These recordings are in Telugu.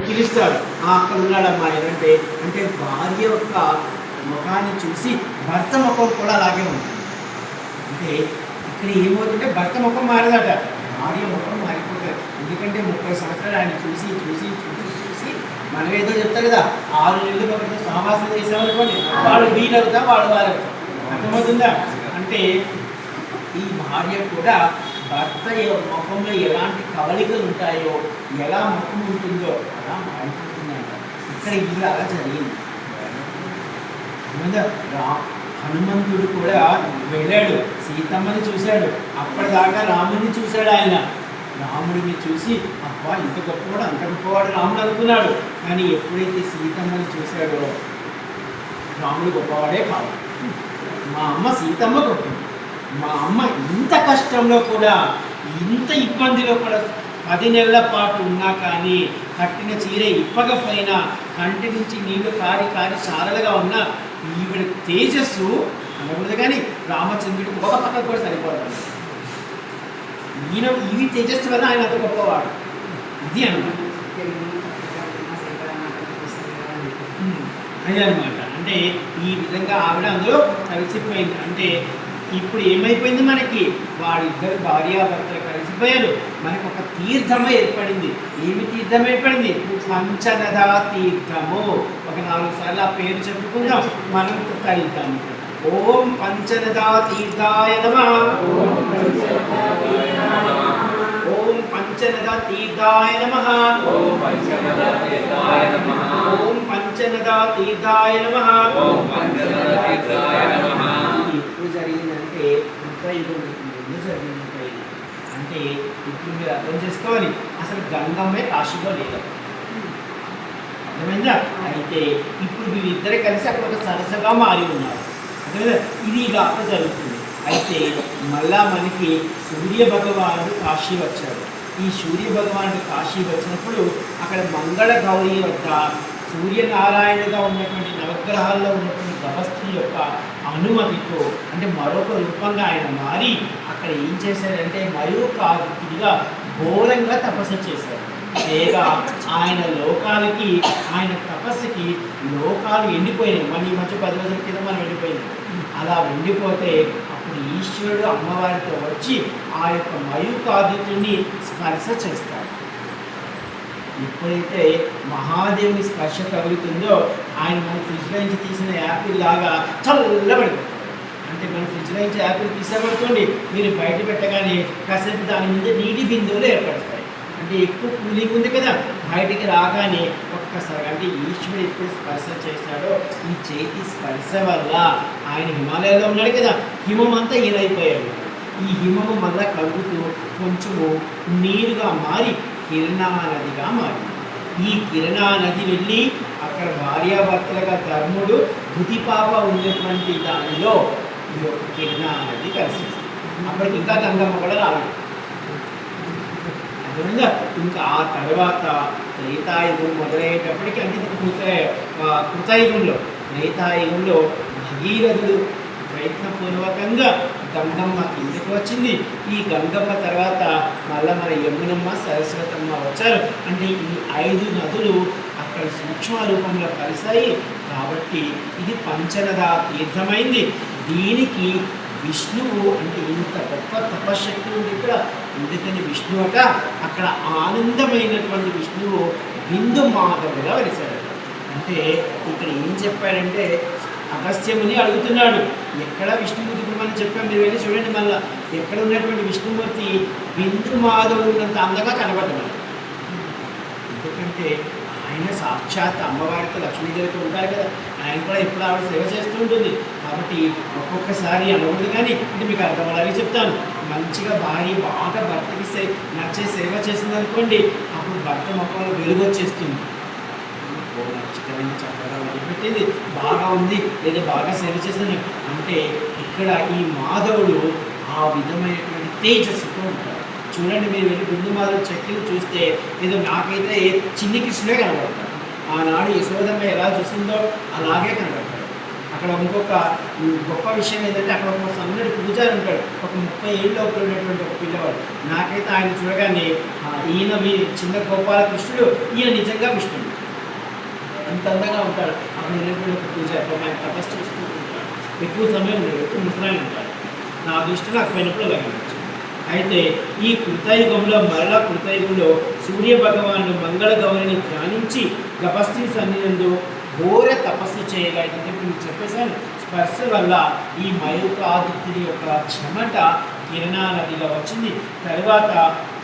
పిలుస్తాడు. "ఆ, అక్కడ ఉన్నాడమ్మా ఏంటంటే అంటే భార్య యొక్క ముఖాన్ని చూసి భర్త ముఖం కూడా అలాగే ఉంటుంది అంటే ఇక్కడ ఏమవుతుంటే భర్త ముఖం మారదట. భార్య ముఖం మారిపోతుంది. ఎందుకంటే ముప్పై సంవత్సరాలు ఆయన చూసి చూసి చూసి చూసి మనం ఏదో చెప్తారు కదా ఆరు నెలలు ఒకరితో సహవాసం చేసామనుకోండి వాడు వీలవుతా వాళ్ళు వారు అర్థమవుతుందా? అంటే ఈ భార్య కూడా భర్త ముఖంలో ఎలాంటి కవలికలు ఉంటాయో ఎలా ముఖం ఉంటుందో అలా మారిపోతుందంట ఇక్కడ ఇది అలా జరిగింది. రా- హనుమంతుడు కూడా వెళ్ళాడు. సీతమ్మని చూశాడు. అప్పటిదాకా రాముడిని చూశాడు ఆయన. రాముడిని చూసి అబ్బా ఇంత గొప్పవాడు అంత గొప్పవాడు రాముడు అనుకున్నాడు. కానీ ఎప్పుడైతే సీతమ్మని చూశాడో రాముడు గొప్పవాడే కాదు మా అమ్మ సీతమ్మ గొప్పది. మా అమ్మ ఇంత కష్టంలో కూడా ఇంత ఇబ్బందిలో కూడా పది నెలల పాటు ఉన్నా కానీ కట్టిన చీర ఇప్పకపోయినా కంటి నుంచి నీళ్ళు కారి కారి చారలుగా ఉన్న ఈవిడ తేజస్సు అనకూడదు కానీ రామచంద్రుడికి ఒక పక్కకు కూడా సరిపోదు. ఈయన ఇవి తేజస్సు వల్ల ఆయన అంత గొప్పవాడు. ఇది అనమాట. అదే అనమాట. అంటే ఈ విధంగా ఆవిడ అందులో కలిసిపోయింది. అంటే ఇప్పుడు ఏమైపోయింది మనకి? వాడిద్దరు భార్యాభర్తలు కలిసిపోయారు. మనకు ఒక తీర్థము ఏర్పడింది. ఏమి తీర్థం ఏర్పడింది? పంచనదా తీర్థము. ఒక నాలుగు సార్లు ఆ పేరు చెప్పుకుందాం. మనం కలుద్దాం ఓం పంచనదా తీర్థాయ నమ. ఓం పంచనదా తీర్థాయ నమ. ఓం పంచనదా తీర్థాయ నమ. ముప్పై ముందు జరిగింది ముప్పై అంటే ఇప్పుడు మీరు అర్థం చేసుకోవాలి. అసలు గంగమ్మే కాశీలో లేదు. అర్థమైందా? అయితే ఇప్పుడు వీరిద్దరే కలిసి అక్కడ ఒక సరసగా మారి ఉన్నారు. అర్థమైందా? ఇది ఇలా జరుగుతుంది. అయితే మళ్ళా మనకి సూర్య భగవానుడు కాశీ వచ్చాడు. ఈ సూర్య భగవానుడు కాశీ వచ్చినప్పుడు అక్కడ మంగళ గౌరీ వద్ద సూర్యనారాయణగా ఉన్నటువంటి నవగ్రహాల్లో ఉన్నటువంటి గవస్థి యొక్క అనుమతితో అంటే మరొక రూపంగా ఆయన మారి అక్కడ ఏం చేశారంటే మయూకాదిగా ఘోరంగా తపస్సు చేశారు చేయగా ఆయన లోకాలకి ఆయన తపస్సుకి లోకాలు ఎండిపోయినాయి. మన ఈ మధ్య పది రోజుల కింద మనం ఎండిపోయింది అలా ఎండిపోతే అప్పుడు ఈశ్వరుడు అమ్మవారితో వచ్చి ఆ యొక్క మయూకాదిత్యుని స్పర్శ చేస్తారు ఎప్పుడైతే మహాదేవుని స్పర్శ తగులుతుందో ఆయన మన ఫ్రిడ్జ్లో నుంచి తీసిన యాపిల్ లాగా చల్లబడిపోతుంది. అంటే మన ఫ్రిడ్జ్లో నుంచి యాపిల్ తీసేపడుకోండి మీరు బయట పెట్టగానే కాసేపు దాని మీద నీటి బిందువులు ఏర్పడతాయి. అంటే ఎక్కువ కూలింగ్ ఉంది కదా బయటికి రాగానే ఒక్కసారి అంటే ఈశ్వరుడు ఎప్పుడు స్పర్శ చేశాడో ఈ చేతి స్పర్శ వల్ల ఆయన హిమాలయాల్లో ఉన్నాడు కదా హిమం అంతా ఇదైపోయాడు ఈ హిమము మళ్ళా కలుగుతూ కొంచెము నీరుగా మారి కిరణానదిగా మారింది. ఈ కిరణా నది వెళ్ళి అక్కడ భార్యాభర్తలుగా ధర్ముడు ధృతిపాప ఉన్నటువంటి దానిలో ఈ యొక్క కిరణా నది కలిసింది. అప్పటికి ఇంకా గంగమ్మ కూడా రాలేదు. అర్థమైందా ఇంకా ఆ తర్వాత త్రేతాయుగం మొదలయ్యేటప్పటికి అంటే కృత కృతయుగంలో త్రేతాయుగంలో భగీరథుడు ప్రయత్నపూర్వకంగా గంగమ్మ కిందకి వచ్చింది. ఈ గంగమ్మ తర్వాత మళ్ళా మన యమునమ్మ సరస్వతమ్మ వచ్చారు. అంటే ఈ ఐదు నదులు అక్కడ సూక్ష్మ రూపంలో కలిశాయి. కాబట్టి ఇది పంచనదా తీర్థమైంది. దీనికి విష్ణువు అంటే ఇంత గొప్ప తపశక్తి ఉంది ఇక్కడ. ఎందుకని విష్ణువు అట అక్కడ ఆనందమైనటువంటి విష్ణువు బిందు మాధవుగా వెలిశాడు అంటే ఇక్కడ ఏం చెప్పాడంటే అగస్త్యముని అడుగుతున్నాడు. ఎక్కడ విష్ణుమూర్తి ఇప్పుడు మనం చెప్పాం? మీరు వెళ్ళి చూడండి మళ్ళా. ఎక్కడ ఉన్నటువంటి విష్ణుమూర్తి బిందు మాధవుడు ఉన్నంత అందంగా కనబడ్డాడు. ఎందుకంటే ఆయన సాక్షాత్ అమ్మవారితో లక్ష్మీదేవితో ఉంటారు కదా. ఆయన కూడా ఎప్పుడు ఆవిడ సేవ చేస్తూ ఉంటుంది. కాబట్టి ఒక్కొక్కసారి అనవద్దు కానీ అంటే మీకు అర్థం అలాగే చెప్తాను. మంచిగా భార్య బాగా భర్తకి సే నచ్చే సేవ చేసిందనుకోండి అప్పుడు భర్త మొక్కలో వెలుగు వచ్చేస్తుంది చిత్రమైన నచ్చికరంగా చక్కగా పెట్టింది బాగా ఉంది లేదా బాగా సేవ చేస్తుంది. అంటే ఇక్కడ ఈ మాధవుడు ఆ విధమైనటువంటి తేజస్సుతో ఉంటాడు చూడండి మీరు వెళ్ళి బిందు మాధవ్ చెక్కులు చూస్తే ఏదో నాకైతే చిన్ని కృష్ణుడే కనబడతాడు. ఆనాడు యశోదమ్మ ఎలా చూసిందో అలాగే కనబడతాడు. అక్కడ ఇంకొక గొప్ప విషయం ఏంటంటే అక్కడ ఒక సన్నడి పూజారి ఉంటాడు. ఒక ముప్పై ఏళ్ళు లోపల ఉన్నటువంటి ఒక పిల్లవాడు. నాకైతే ఆయన చూడగానే ఈయన మీ చిన్న గోపాలకృష్ణుడు ఈయన నిజంగా విష్ణుడు. అంత అందంగా ఉంటాడు. అక్కడ పూజ ఒక ఆయన తపస్సు చేస్తూ ఉంటాడు. ఎక్కువ సమయం లేదు ఎక్కువ ముసలాయి ఉంటాడు. నా దృష్టిలో నాకు పోయినప్పుడు లభించు అయితే ఈ కృతయుగంలో మరలా కృతయుగంలో సూర్య భగవాను మంగళ గౌరిని ధ్యానించి గపస్త్రి సన్నిధంలో ఘోర తపస్సు చేయగా ఇదంతా చెప్పేశాను. స్పర్శ వల్ల ఈ మయూకాదిత్యుని యొక్క చెమట కిరణా నదిగా వచ్చింది. తర్వాత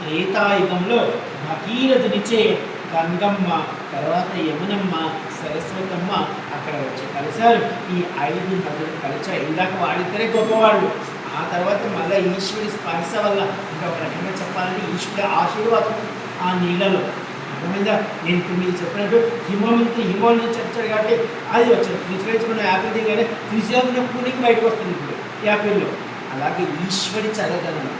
త్రేతాయుగంలో భగీరథునిచే గంగమ్మ తర్వాత యమునమ్మ సరస్వతమ్మ అక్కడ వచ్చి కలిశారు. ఈ ఐదు నదులు కలిచారు ఇందాక వాడిద్దరే గొప్పవాళ్ళు. ఆ తర్వాత మళ్ళీ ఈశ్వరి స్పర్శ వల్ల ఇంకా ఒక రకంగా చెప్పాలంటే ఈశ్వరి ఆశీర్వాదం ఆ నీళ్ళలో. అర్థమైందా? నేను ఇప్పుడు మీరు చెప్పినట్టు హిమం నుంచి హిమం నుంచి వచ్చాడు కాబట్టి అది వచ్చింది ఫ్రిడ్జ్ నుంచి మనం యాపిల్ దిగానే ఫ్రిడ్జ్లో ఉన్న కూలింగ్ బయటకు వస్తుంది ఇప్పుడు యాపిల్లో. అలాగే ఈశ్వరి చదవగలను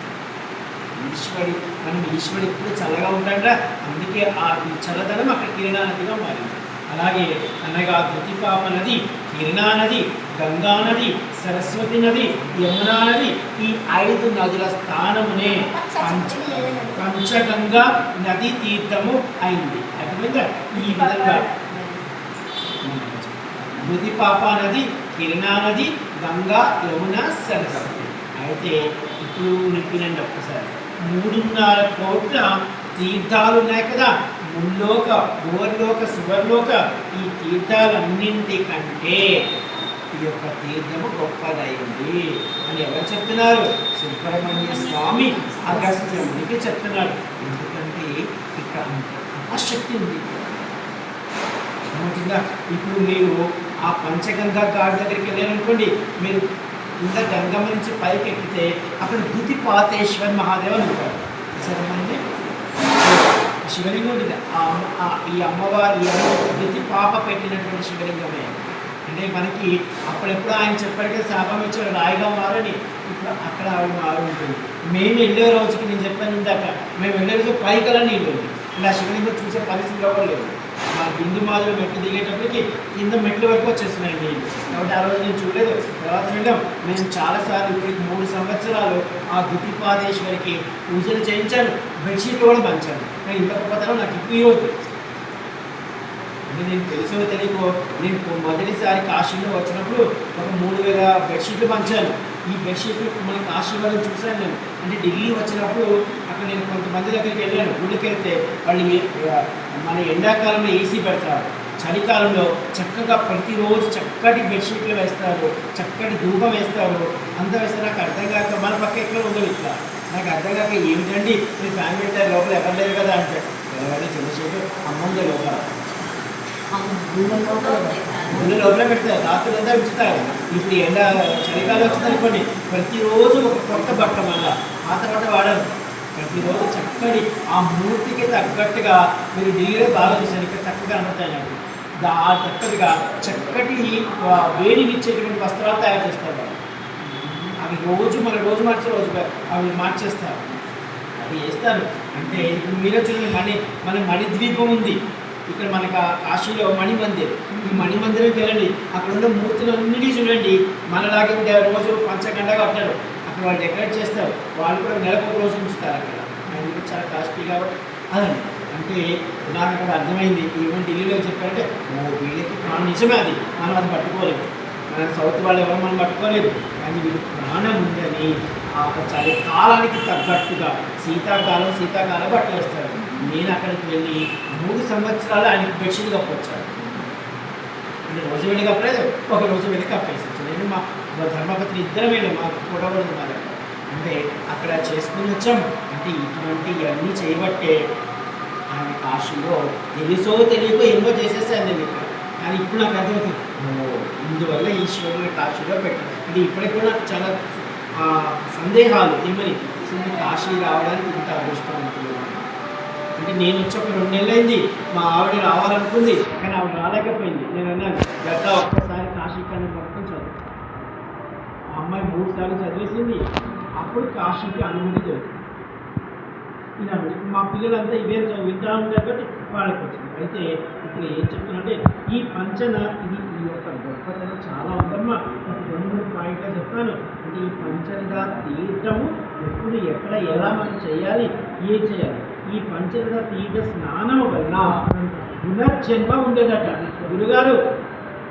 ఈశ్వరుడు మనం ఈశ్వరుడు ఎప్పుడు చల్లగా ఉంటాడా అందుకే ఆ చల్లదనం అక్కడ కిరణా నదిగా మారింది. అలాగే అనగా ప్రతిపాప నది కిరణా నది గంగా నది సరస్వతి నది యమునా నది ఈ ఐదు నదుల స్థానమునే పంచ పంచగంగా నది తీర్థము అయింది. అర్థమైందా? ఈ విధంగా. మృతిపాప నది కిరణా నది గంగా యమున సరస్వతి. అయితే ఇప్పుడు నిప్పినండి ఒక్కసారి. మూడున్నర కోట్ల తీర్థాలు ఉన్నాయి కదా. ముల్లోక భువర్లోక సువర్లోక ఈ తీర్థాలన్నింటికంటే ఈ యొక్క తీర్థము గొప్పదైంది అని ఎవరు చెప్తున్నారు? సుబ్రహ్మణ్య స్వామి అగస్త్యమునికి చెప్తున్నారు. ఎందుకంటే ఇక్కడ అంత తపశక్తి ఉంది. ఇప్పుడు మీరు ఆ పంచగంగా ఘాట్ దగ్గరికి వెళ్ళారనుకోండి మీరు ఇంకా గంగమ్మ నుంచి పైకి ఎక్కితే అక్కడ దుతి పాతేశ్వర్ మహాదేవ్ అని ఉంటారు సరేనండి శివలింగం ఉంటుంది. ఈ అమ్మవారి ఈ అమ్మ దుతి పాప పెట్టినటువంటి శివలింగమే. అంటే మనకి అప్పుడెప్పుడు ఆయన చెప్పాడు కదా శాపం ఇచ్చిన రాయిగా మారని. ఇప్పుడు అక్కడ ఆవిడ మారు ఉంటుంది. మేము వెళ్ళే రోజుకి నేను చెప్పాను ఇందాక మేము వెళ్ళే రోజు పైకలని నీళ్ళు ఇలా శివలింగం చూసే పరిస్థితిలో కూడా లేదు. ఆ బిందు మాదిరి మెట్లు దిగేటప్పటికి కింద మెట్ల వరకు వచ్చేస్తున్నాయి నీళ్ళు కాబట్టి ఆ రోజు నేను చూడలేదు. తర్వాత వెళ్ళాం. నేను చాలాసార్లు ఇప్పటికి మూడు సంవత్సరాలు ఆ దుతిపాదేశ్వరికి పూజలు చేయించాను. బెడ్షీట్లు కూడా పంచాను. కానీ ఇంత గొప్పతనం నాకు ఇప్పుడు ఈ నేను తెలుసో తెలియకో నేను మొదటిసారి కాశీలో వచ్చినప్పుడు ఒక మూడు వేల బెడ్షీట్లు పంచాను. ఈ బెడ్షీట్లు మన కాశీ వాళ్ళని చూశాను నేను. అంటే ఢిల్లీ వచ్చినప్పుడు ఇప్పుడు నేను కొంతమంది దగ్గరికి వెళ్ళాను గుడికి వెళ్తే వాళ్ళు మన ఎండాకాలంలో ఏసీ పెడతారు. చలికాలంలో చక్కగా ప్రతిరోజు చక్కటి బెడ్షీట్లు వేస్తారు చక్కటి ధూపం వేస్తారు. అంత వేస్తే నాకు అర్థం కాక మన పక్క ఎక్కడ ఉండదు ఇట్లా. నాకు అర్థం కాక ఏమిటండి? మీ ఫ్యామిలీ పెట్టారు లోపల ఎవరు లేరు కదా అంటే. ఎవరైనా చంద్రశేఖర్ అమ్మంది లోపల. గుళ్ళ లోపల పెడతారు. రాత్రి అంతా ఉంచుతారు. ఇప్పుడు ఎండ చలికాలం వచ్చిందనుకోండి ప్రతిరోజు ఒక కొత్త బట్ట మళ్ళా. ఆ తర్వాత వాడరు. ప్రతిరోజు చక్కటి ఆ మూర్తికి తగ్గట్టుగా మీరు ఢిల్లీలో బాగా చూసారు. ఇక్కడ చక్కగా అమ్ముతాయండి దా ఆ చక్కటిగా చక్కటి వేడినిచ్చేటువంటి వస్త్రాలు తయారు చేస్తారు. అవి రోజు మన రోజు మార్చే రోజు అవి మార్చేస్తారు. అవి వేస్తారు. అంటే ఇప్పుడు మీరే చూడండి మణి మన మణిద్వీపం ఉంది. ఇక్కడ మనకు కాశీలో మణి మందిర్. ఈ మణి మందిరంకి వెళ్ళండి. అక్కడ ఉన్న మూర్తులు అన్నిటి చూడండి. మనలాగే ఉంటే రోజు పంచగంటగా కట్టారు. అక్కడ వాళ్ళు డెకరేట్ చేస్తారు. వాళ్ళు కూడా నెలకు ఒక రోజు ఉంచుతారు అక్కడ. అందుకు చాలా కాస్ట్లీ కాబట్టి అదండి అంటే నాకు అక్కడ అర్థమైంది. ఈవెన్ ఢిల్లీలో చెప్పారంటే ఓ వీళ్ళకి ప్రాణం నిజమే అది. మనం అది పట్టుకోలేదు. మన సౌత్ వాళ్ళు ఎవరు మనం పట్టుకోలేదు. కానీ వీళ్ళు ప్రాణం ఉందని ఆ చలి కాలానికి తగ్గట్టుగా శీతాకాలం శీతాకాలం బట్టలు వేస్తారు నేను అక్కడికి వెళ్ళి మూడు సంవత్సరాలు ఆయనకి బెడ్షీట్ కప్పొచ్చాను. నేను రోజు వెళ్ళి కప్పలేదు. ఒక రోజు వెళ్ళి కప్పేసి నేను మా మా ధర్మపత్రి ఇద్దరం వెళ్ళాం మా కూడా ఉంది మా దగ్గర అంటే అక్కడ చేసుకుని వచ్చాం. అంటే ఇటువంటి ఇవన్నీ చేయబట్టే ఆయన కాశీలో తెలుసో తెలియకో ఎన్నో చేసేసాను నేను ఇక్కడ. కానీ ఇప్పుడు నాకు అర్థమవుతుంది. ఇందువల్ల ఇందువల్ల ఈశ్వరుని కాశీలో పెట్టాను అంటే ఇప్పటికి కూడా నాకు చాలా సందేహాలు. ఏమని? అసలు కాశీ రావడానికి ఇంత అదృష్టవంతులు అంటే నేను వచ్చి ఒక రెండు నెలలు అయింది మా ఆవిడ రావాలనుకుంది. కానీ ఆవిడ రాలేకపోయింది. నేను అన్నాను గత ఒక్కసారి కాశీ కానీ మొత్తం చదువు. అమ్మాయి మూడు సార్లు చదివేసింది. అప్పుడు కాశీకి అనుమతి దొరికింది. ఇలా మా పిల్లలంతా ఇవే చదువు వింటా కాబట్టి వాళ్ళకి వచ్చింది. అయితే ఇప్పుడు ఏం చెప్తున్నంటే ఈ పంచన ఇది ఈ యొక్క గొప్పతనం చాలా ఉందమ్మా. రెండు మూడు చెప్తాను. అంటే ఈ పంచనగా తీర్థము ఎప్పుడు ఎక్కడ ఎలా మనం చేయాలి ఏం చేయాలి? ఈ పంచనగా తీర్థ స్నానం వలన పునర్జన్మ ఉండేదట. గురుగారు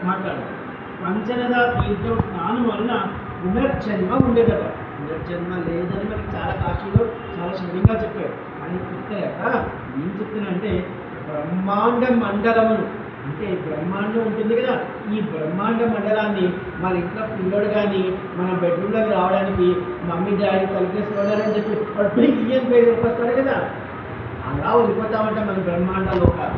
మాట్లాడు పంచనదా తీర్థం స్నానం వలన పునర్జన్మ ఉండేదట. పునర్జన్మ లేదని మనకి చాలా కాశీలో చాలా శుభ్రంగా చెప్పాడు. అని చెప్తాయట ఏం చెప్తున్నానంటే బ్రహ్మాండ మండలమును. అంటే బ్రహ్మాండం ఉంటుంది కదా. ఈ బ్రహ్మాండ మండలాన్ని మన ఇంట్లో పిల్లడు కానీ మన బెడ్రూమ్లోకి రావడానికి మమ్మీ డాడీ తలకేసుకోవడాలని చెప్పి వాడు బియ్యం పేరు వస్తాడు కదా. అలా వెళ్ళిపోతామంటే మన బ్రహ్మాండ లోకాలు.